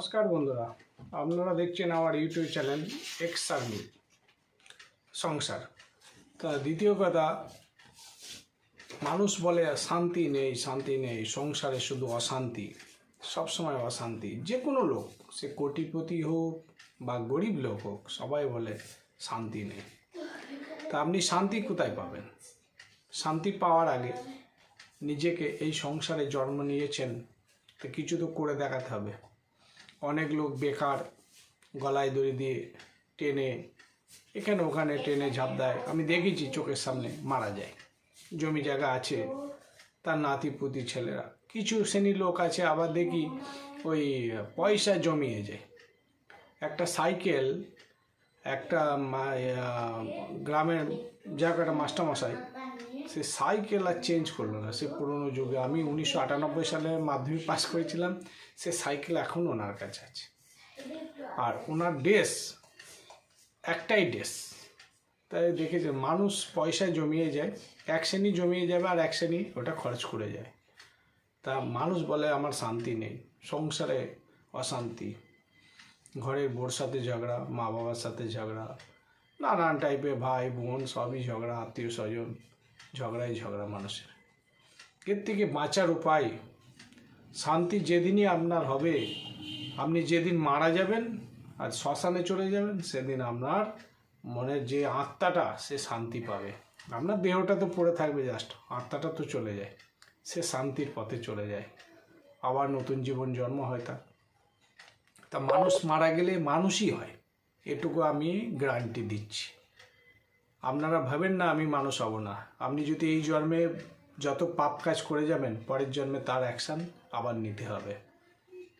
নমস্কার বন্ধুরা, আপনারা দেখছেন আমার ইউটিউব চ্যানেল এক্স সার্মি সংসার। তা দ্বিতীয় কথা, মানুষ বলে শান্তি নেই শান্তি নেই। সংসারে শুধু অশান্তি, সবসময় অশান্তি। যে কোনো লোক, সে কোটিপতি হোক বা গরিব লোক হোক, সবাই বলে শান্তি নেই। তা আপনি শান্তি কোথায় পাবেন? শান্তি পাওয়ার আগে নিজেকে এই সংসারে জন্ম নিয়েছেন, তো কিছু তো করে দেখাতে হবে। অনেক লোক বেকার গলায় দড়ি দিয়ে টেনে, এখানে ওখানে টেনে ঝাঁপ দেয়। আমি দেখেছি চোখের সামনে মারা যায়। জমি জায়গা আছে, তার নাতি পুতি ছেলেরা। কিছু শ্রেণির লোক আছে, আবার দেখি ওই পয়সা জমিয়ে যায়। একটা সাইকেল, একটা গ্রামের জায়গাটা মাস্টারমশাই সে সাইকেল আর চেঞ্জ করল না। সে পুরনো যুগে। আমি উনিশশো আটানব্বই সালে মাধ্যমিক পাস করেছিলাম। সে সাইকেল এখন ওনার কাছে আছে। আর ওনার ড্রেস একটাই ড্রেস তাই দেখেছে, মানুষ পয়সায় জমিয়ে যায়। এক শ্রেণি জমিয়ে যাবে আর এক শ্রেণি ওটা খরচ করে যায়। তা মানুষ বলে, আমার শান্তি নেই। সংসারে অশান্তি। ঘরের বোর সাথে ঝগড়া মা বাবার সাথে ঝগড়া, নানান টাইপের ভাই বোন সবই ঝগড়া আত্মীয় স্বজন ঝগড়াই ঝগড়া মানুষের। এর থেকে বাঁচার উপায়, শান্তি যেদিনই আপনার হবে, আপনি যেদিন মারা যাবেন আর শ্মশানে চলে যাবেন, সেদিন আপনার মনের যে আত্মাটা, সে শান্তি পাবে। আপনার দেহটা তো পড়ে থাকবে জাস্ট আত্মাটা তো চলে যায়। সে শান্তির পথে চলে যায়। আবার নতুন জীবন জন্ম হয় তার। তা মানুষ মারা গেলে মানুষই হয়। এটুকু আমি গ্যারান্টি দিচ্ছি। আপনারা ভাবেন না আমি মানুষ হব না। আপনি যদি এই জন্মে যত পাপ কাজ করে যাবেন, পরের জন্মে তার অ্যাকশান আবার নিতে হবে।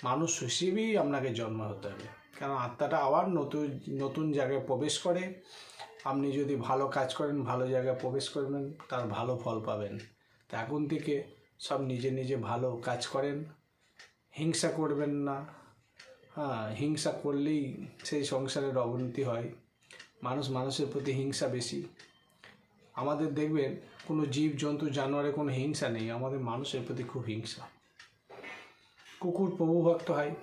মানুষ হিসেবেই আপনাকে জন্ম হতে হবে। কারণ আত্মাটা আবার নতুন নতুন জায়গায় প্রবেশ করে। আপনি যদি ভালো কাজ করেন, ভালো জায়গায় প্রবেশ করবেন, তার ভালো ফল পাবেন। তা এখন থেকে সব নিজে নিজে ভালো কাজ করেন। হিংসা করবেন না। হ্যাঁ হিংসা করলেই সেই সংসারের অবনতি হয়। মানুষ মানুষের প্রতি হিংসা বেশি। আমাদের দেখবেন, কোনো জীব জন্তু জানোয়ারে কোনো হিংসা নেই। আমাদের মানুষের প্রতি খুব হিংসা। কুকুর প্রভুভক্ত হয়।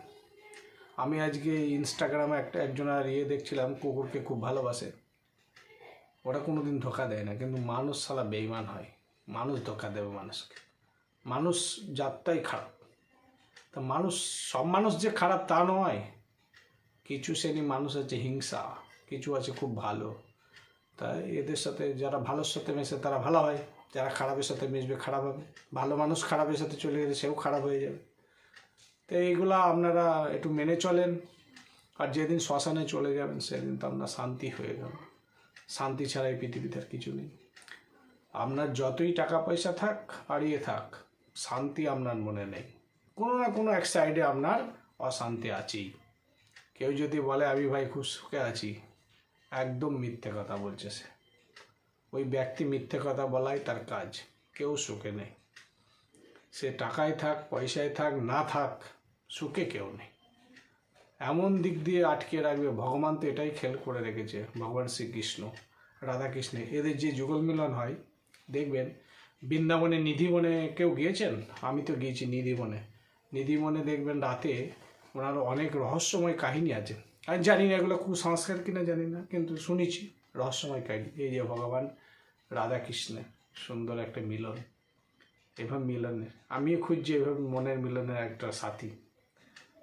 আমি আজকে ইনস্টাগ্রামে একটা একজনের ইয়ে দেখছিলাম, কুকুরকে খুব ভালোবাসে। ওরা কোনো দিন ধোকা দেয় না, কিন্তু মানুষ সালা বেইমান হয়। মানুষ ধোকা দেবে মানুষকে। মানুষ যাত্রাই খারাপ। তা মানুষ, সব মানুষ যে খারাপ তা নয়। কিছু শ্রেণি মানুষ আছে হিংসা। কিছু আছে খুব ভালো। তাই এদের সাথে যারা ভালোর সাথে মেশে তারা ভালো হয়। যারা খারাপের সাথে মিশবে খারাপ হবে। ভালো মানুষ খারাপের সাথে চলে গেলে সেও খারাপ হয়ে যাবে। তো এইগুলা আপনারা একটু মেনে চলেন। আর যেদিন শ্মশানে চলে যাবেন সেদিন তো আপনার শান্তি হয়ে গেল শান্তি ছাড়া এই পৃথিবীতে আর কিছু নেই। আপনার যতই টাকা পয়সা থাক আর ইয়ে থাক, শান্তি আপনার মনে নেই। কোনো না কোনো এক সাইডে আপনার অশান্তি আছেই। কেউ যদি বলে, আমি ভাই খুব সুখে আছি। একদম মিথ্যে কথা বলছে সে। ওই ব্যক্তি মিথ্যে কথা বলাই তার কাজ। কেউ সুখে নেই। সে টাকায় থাক, পয়সায় থাক, না থাক, সুখে কেউ নেই। এমন দিক দিয়ে আটকে রাখবে। ভগবান তো এটাই খেল করে রেখেছে, ভগবান শ্রীকৃষ্ণ রাধাকৃষ্ণ এদের যে যুগল মিলন হয়, দেখবেন, বৃন্দাবনে নিধিবনে কেউ গিয়েছেন? আমি তো গিয়েছি নিধিবনে। নিধিবনে দেখবেন রাতে ওনার অনেক রহস্যময় কাহিনী আছে। আমি জানি না এগুলো কুসংস্কার কিনা জানি না কিন্তু শুনেছি। রহস্যময় কাহিনী। এই যে ভগবান রাধাকৃষ্ণের সুন্দর একটা মিলন এভাবে মিলনের। আমিও খুঁজছি এভাবে মনের মিলনের একটা সাথী।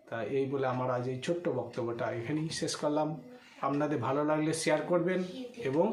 তা এই বলে আমার আজ এই ছোট্ট বক্তব্যটা এখানেই শেষ করলাম। আপনাদের ভালো লাগলে শেয়ার করবেন এবং